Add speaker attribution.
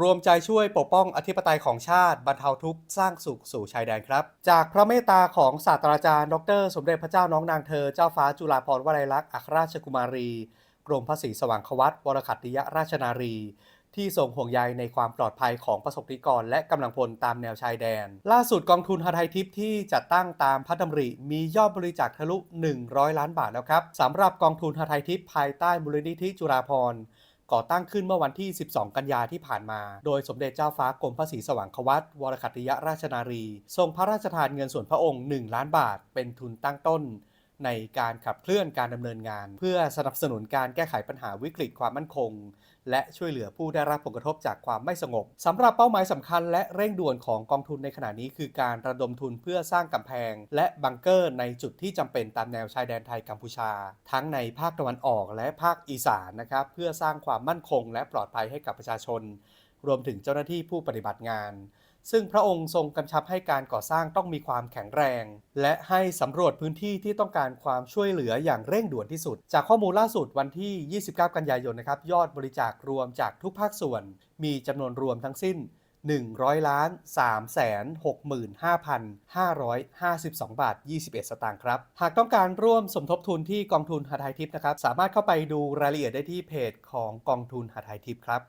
Speaker 1: รวมใจช่วยปกป้องอธิปไตยของชาติบรรเทาทุกข์สร้างสุขสู่ชายแดนครับ จากพระเมตตาของศาสตราจารย์ ดร สมเด็จพระเจ้าน้องนางเธอ เจ้าฟ้าจุฬาภรณ์วลัยลักษณ์อัครราชกุมารี กรมพระศรีสว่างควัตวรขัตติยราชนารี ที่ทรงห่วงใยในความปลอดภัยของประสบนิกร และกำลังพลตามแนวชายแดน ล่าสุดกองทุนฮาไทยทิพย์ที่จัดตั้งตามพระดำริมียอดบริจาคทะลุ 100 ล้านบาทแล้วครับสำหรับกองทุนฮาไทยทิพย์ภายใต้มูลนิธิจุฬาภรณ์ ก่อตั้งขึ้นเมื่อวันที่ 12 กันยาที่ผ่านมา โดยสมเด็จเจ้าฟ้ากรมพระศรีสว่างควัตวรคัตติยราชนารี ทรงพระราชทานเงินส่วนพระองค์ 1 ล้านบาท เป็นทุนตั้งต้น ในการขับเคลื่อนการดำเนินงาน เพื่อสนับสนุนการแก้ไขปัญหาวิกฤตความมั่นคง และช่วยเหลือผู้ได้รับผลกระทบจากความไม่สงบสำหรับเป้าหมายสำคัญ และเร่งด่วนของกองทุนในขณะนี้ คือการระดมทุนเพื่อสร้างกำแพง และบังเกอร์ในจุดที่จำเป็นตามแนวชายแดนไทยกัมพูชา ทั้งในภาคตะวันออกและภาคอีสานนะครับเพื่อสร้างความมั่นคง และปลอดภัยให้กับประชาชน รวมถึงเจ้าหน้าที่ผู้ปฏิบัติงาน ซึ่งพระองค์ทรงกำชับให้การก่อสร้างต้องมีความแข็งแรง และให้สำรวจพื้นที่ที่ต้องการความช่วยเหลืออย่างเร่งด่วนที่สุด จากข้อมูลล่าสุดวันที่ 29 กันยายนนะครับยอดบริจาครวมจากทุกภาคส่วน มีจำนวนรวมทั้งสิ้น 100ล้าน3แสน65,552 บาท 21 สตางค์ครับ หากต้องการร่วมสมทบทุนที่กองทุนหาไทยทิพย์นะครับ สามารถเข้าไปดูรายละเอียดได้ที่เพจของกองทุนหาไทยทิพย์ครับ